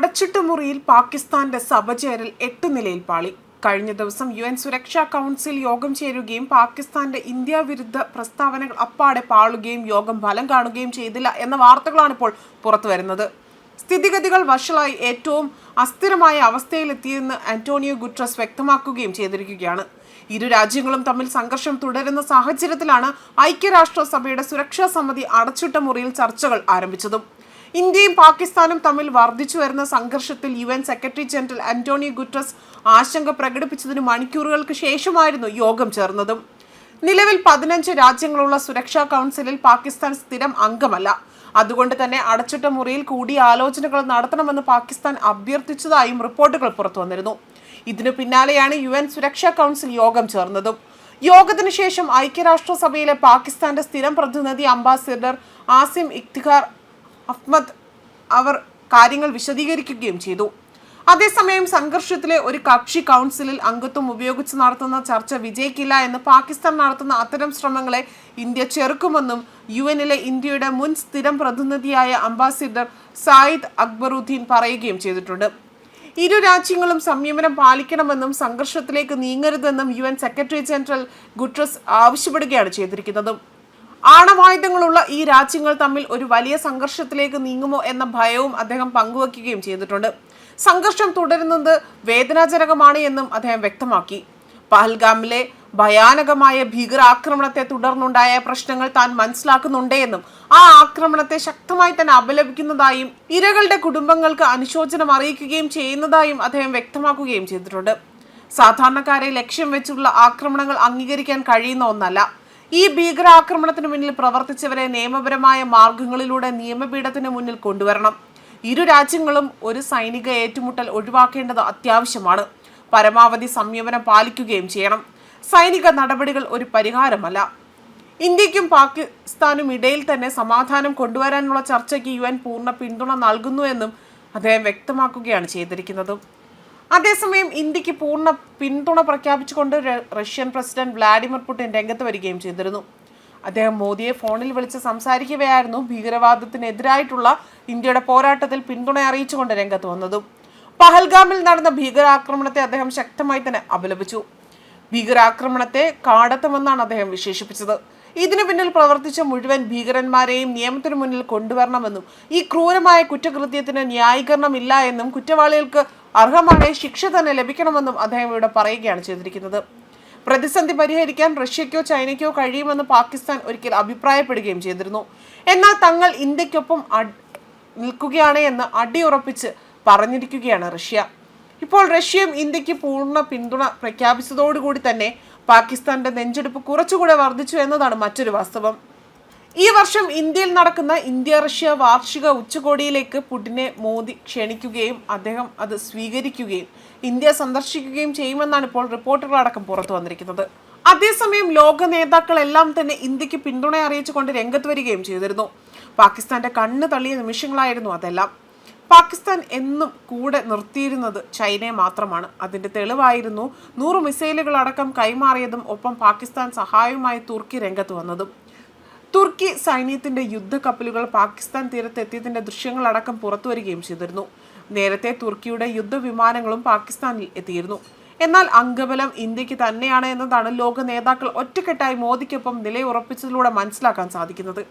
അടച്ചിട്ട മുറിയിൽ പാകിസ്ഥാന്റെ സഭ ചേരൽ എട്ട് നിലയിൽ പാളി. കഴിഞ്ഞ ദിവസം യു എൻ സുരക്ഷാ കൗൺസിൽ യോഗം ചേരുകയും പാകിസ്ഥാന്റെ ഇന്ത്യ വിരുദ്ധ പ്രസ്താവനകൾ അപ്പാടെ പാളുകയും യോഗം ഫലം കാണുകയും ചെയ്തില്ല എന്ന വാർത്തകളാണ് ഇപ്പോൾ പുറത്തുവരുന്നത് സ്ഥിതിഗതികൾ വഷളായി ഏറ്റവും അസ്ഥിരമായ അവസ്ഥയിലെത്തിയെന്ന് ആന്റോണിയോ ഗുട്രസ് വ്യക്തമാക്കുകയും ചെയ്തിരിക്കുകയാണ്. ഇരു രാജ്യങ്ങളും തമ്മിൽ സംഘർഷം തുടരുന്ന സാഹചര്യത്തിലാണ് ഐക്യരാഷ്ട്ര സഭയുടെ സുരക്ഷാ സമിതി അടച്ചിട്ട മുറിയിൽ ചർച്ചകൾ ആരംഭിച്ചതും. ഇന്ത്യയും പാകിസ്ഥാനും തമ്മിൽ വർദ്ധിച്ചു വരുന്ന സംഘർഷത്തിൽ U N secretary general Antonio Guterres ആശങ്ക പ്രകടിപ്പിച്ചതിന് മണിക്കൂറുകൾക്ക് ശേഷമായിരുന്നു യോഗം ചേർന്നതും. നിലവിൽ പതിനഞ്ച് രാജ്യങ്ങളുള്ള സുരക്ഷാ കൗൺസിലിൽ പാകിസ്ഥാൻ സ്ഥിരം അംഗമല്ല. അതുകൊണ്ട് തന്നെ അടച്ചിട്ട മുറിയിൽ കൂടി ആലോചനകൾ നടത്തണമെന്ന് പാകിസ്ഥാൻ അഭ്യർത്ഥിച്ചതായും റിപ്പോർട്ടുകൾ പുറത്തു വന്നിരുന്നു ഇതിനു പിന്നാലെയാണ് യു എൻ സുരക്ഷാ കൗൺസിൽ യോഗം ചേർന്നതും. യോഗത്തിനു ശേഷം ഐക്യരാഷ്ട്രസഭയിലെ പാകിസ്ഥാന്റെ സ്ഥിരം പ്രതിനിധി അംബാസിഡർ ആസിം ഇഖ്തിഖാർ അഹ്മദ് അവർ കാര്യങ്ങൾ വിശദീകരിക്കുകയും ചെയ്തു. അതേസമയം സംഘർഷത്തിലെ ഒരു കക്ഷി കൗൺസിലിൽ അംഗത്വം ഉപയോഗിച്ച് നടത്തുന്ന ചർച്ച വിജയിക്കില്ല എന്ന് പാകിസ്ഥാൻ നടത്തുന്ന അത്തരം ശ്രമങ്ങളെ ഇന്ത്യ ചെറുക്കുമെന്നും യു എന്നിലെ ഇന്ത്യയുടെ മുൻ സ്ഥിരം പ്രതിനിധിയായ അംബാസിഡർ സായിദ് അക്ബറുദ്ദീൻ പറയുകയും ചെയ്തിട്ടുണ്ട്. ഇരു രാജ്യങ്ങളും സംയമനം പാലിക്കണമെന്നും സംഘർഷത്തിലേക്ക് നീങ്ങരുതെന്നും യു സെക്രട്ടറി ജനറൽ ഗുട്രസ് ആവശ്യപ്പെടുകയാണ് ചെയ്തിരിക്കുന്നത്. ആണവായുധങ്ങളുള്ള ഈ രാജ്യങ്ങൾ തമ്മിൽ ഒരു വലിയ സംഘർഷത്തിലേക്ക് നീങ്ങുമോ എന്ന ഭയവും അദ്ദേഹം പങ്കുവയ്ക്കുകയും ചെയ്തിട്ടുണ്ട്. സംഘർഷം തുടരുന്നത് വേദനാജനകമാണ് എന്നും അദ്ദേഹം വ്യക്തമാക്കി. പഹൽഗാമിലെ ഭയാനകമായ ഭീകരാക്രമണത്തെ തുടർന്നുണ്ടായ പ്രശ്നങ്ങൾ താൻ മനസ്സിലാക്കുന്നുണ്ടേ എന്നും ആ ആക്രമണത്തെ ശക്തമായി തന്നെ അപലപിക്കുന്നതായും ഇരകളുടെ കുടുംബങ്ങൾക്ക് അനുശോചനം അറിയിക്കുകയും ചെയ്യുന്നതായും അദ്ദേഹം വ്യക്തമാക്കുകയും ചെയ്തിട്ടുണ്ട്. സാധാരണക്കാരെ ലക്ഷ്യം വെച്ചുള്ള ആക്രമണങ്ങൾ അംഗീകരിക്കാൻ കഴിയുന്ന ഒന്നല്ല. ഈ ഭീകരാക്രമണത്തിന് മുന്നിൽ പ്രവർത്തിച്ചവരെ നിയമപരമായ മാർഗങ്ങളിലൂടെ നിയമപീഠത്തിന് മുന്നിൽ കൊണ്ടുവരണം. ഇരു രാജ്യങ്ങളും ഒരു സൈനിക ഏറ്റുമുട്ടൽ ഒഴിവാക്കേണ്ടത് അത്യാവശ്യമാണ്. പരമാവധി സംയമനം പാലിക്കുകയും ചെയ്യണം. സൈനിക നടപടികൾ ഒരു പരിഹാരമല്ല. ഇന്ത്യക്കും പാകിസ്ഥാനും ഇടയിൽ തന്നെ സമാധാനം കൊണ്ടുവരാനുള്ള ചർച്ചയ്ക്ക് യു എൻ പൂർണ പിന്തുണ നൽകുന്നുവെന്നും അദ്ദേഹം വ്യക്തമാക്കുകയാണ് ചെയ്തിരിക്കുന്നത്. അതേസമയം ഇന്ത്യയ്ക്ക് പൂർണ പിന്തുണ പ്രഖ്യാപിച്ചുകൊണ്ട് റഷ്യൻ പ്രസിഡന്റ് വ്ളാഡിമിർ പുടിൻ രംഗത്ത് വരികയും ചെയ്തിരുന്നു. അദ്ദേഹം മോദിയെ ഫോണിൽ വിളിച്ച് സംസാരിക്കുകയായിരുന്നു ഭീകരവാദത്തിനെതിരായിട്ടുള്ള ഇന്ത്യയുടെ പോരാട്ടത്തിൽ പിന്തുണ അറിയിച്ചുകൊണ്ട് രംഗത്ത് വന്നതും. പഹൽഗാമിൽ നടന്ന ഭീകരാക്രമണത്തെ അദ്ദേഹം ശക്തമായി തന്നെ അപലപിച്ചു. ഭീകരാക്രമണത്തെ കാടത്തമെന്നാണ് അദ്ദേഹം വിശേഷിപ്പിച്ചത്. ഇതിനു പിന്നിൽ പ്രവർത്തിച്ച മുഴുവൻ ഭീകരന്മാരെയും നിയമത്തിനു മുന്നിൽ കൊണ്ടുവരണമെന്നും ഈ ക്രൂരമായ കുറ്റകൃത്യത്തിന് ന്യായീകരണമില്ല എന്നും കുറ്റവാളികൾക്ക് അർഹമായ ശിക്ഷ തന്നെ ലഭിക്കണമെന്നും അദ്ദേഹം ഇവിടെ പറയുകയാണ് ചെയ്തിരിക്കുന്നത്. പ്രതിസന്ധി പരിഹരിക്കാൻ റഷ്യയ്ക്കോ ചൈനയ്ക്കോ കഴിയുമെന്ന് പാകിസ്ഥാൻ ഒരിക്കൽ അഭിപ്രായപ്പെടുകയും ചെയ്തിരുന്നു. എന്നാൽ തങ്ങൾ ഇന്ത്യക്കൊപ്പം നിൽക്കുകയാണ് എന്ന് അടിയുറപ്പിച്ച് പറഞ്ഞിരിക്കുകയാണ് റഷ്യ. ഇപ്പോൾ റഷ്യയും ഇന്ത്യയ്ക്ക് പൂർണ പിന്തുണ പ്രഖ്യാപിച്ചതോടുകൂടി തന്നെ പാകിസ്ഥാന്റെ നെഞ്ചെടുപ്പ് കുറച്ചുകൂടെ വർദ്ധിച്ചു എന്നതാണ് മറ്റൊരു വാസ്തവം. ഈ വർഷം ഇന്ത്യയിൽ നടക്കുന്ന ഇന്ത്യ റഷ്യ വാർഷിക ഉച്ചകോടിയിലേക്ക് പുടിനെ മോദി ക്ഷണിക്കുകയും അദ്ദേഹം അത് സ്വീകരിക്കുകയും ഇന്ത്യ സന്ദർശിക്കുകയും ചെയ്യുമെന്നാണ് ഇപ്പോൾ റിപ്പോർട്ടുകളടക്കം പുറത്തു വന്നിരിക്കുന്നത്. അതേസമയം ലോക നേതാക്കളെല്ലാം തന്നെ ഇന്ത്യയ്ക്ക് പിന്തുണ അറിയിച്ചുകൊണ്ട് രംഗത്ത് വരികയും ചെയ്തിരുന്നു. പാകിസ്ഥാന്റെ കണ്ണ് തള്ളിയ നിമിഷങ്ങളായിരുന്നു അതെല്ലാം. പാകിസ്ഥാൻ എന്നും കൂടെ നിർത്തിയിരുന്നത് ചൈനയെ മാത്രമാണ്. അതിന്റെ തെളിവായിരുന്നു നൂറ് മിസൈലുകളടക്കം കൈമാറിയതും ഒപ്പം പാകിസ്ഥാൻ സഹായവുമായി തുർക്കി രംഗത്ത് വന്നതും. തുർക്കി സൈന്യത്തിന്റെ യുദ്ധക്കപ്പലുകൾ പാകിസ്ഥാൻ തീരത്തെത്തിയതിന്റെ ദൃശ്യങ്ങളടക്കം പുറത്തുവരികയും ചെയ്തിരുന്നു. നേരത്തെ തുർക്കിയുടെ യുദ്ധവിമാനങ്ങളും പാകിസ്ഥാനിൽ എത്തിയിരുന്നു. എന്നാൽ അംഗബലം ഇന്ത്യയ്ക്ക് തന്നെയാണ് എന്നതാണ് ലോക നേതാക്കൾ ഒറ്റക്കെട്ടായി മോദിക്കൊപ്പം നിലയുറപ്പിച്ചതിലൂടെ മനസ്സിലാക്കാൻ സാധിക്കുന്നത്.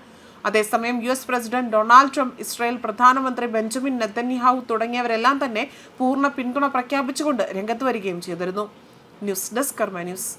അതേസമയം U S president Donald Trump Israel പ്രധാനമന്ത്രി ബെഞ്ചമിൻ നെത്തന്യാഹു തുടങ്ങിയവരെല്ലാം തന്നെ പൂർണ പിന്തുണ പ്രഖ്യാപിച്ചുകൊണ്ട് രംഗത്ത് വരികയും ചെയ്തിരുന്നു. News desk Karma news.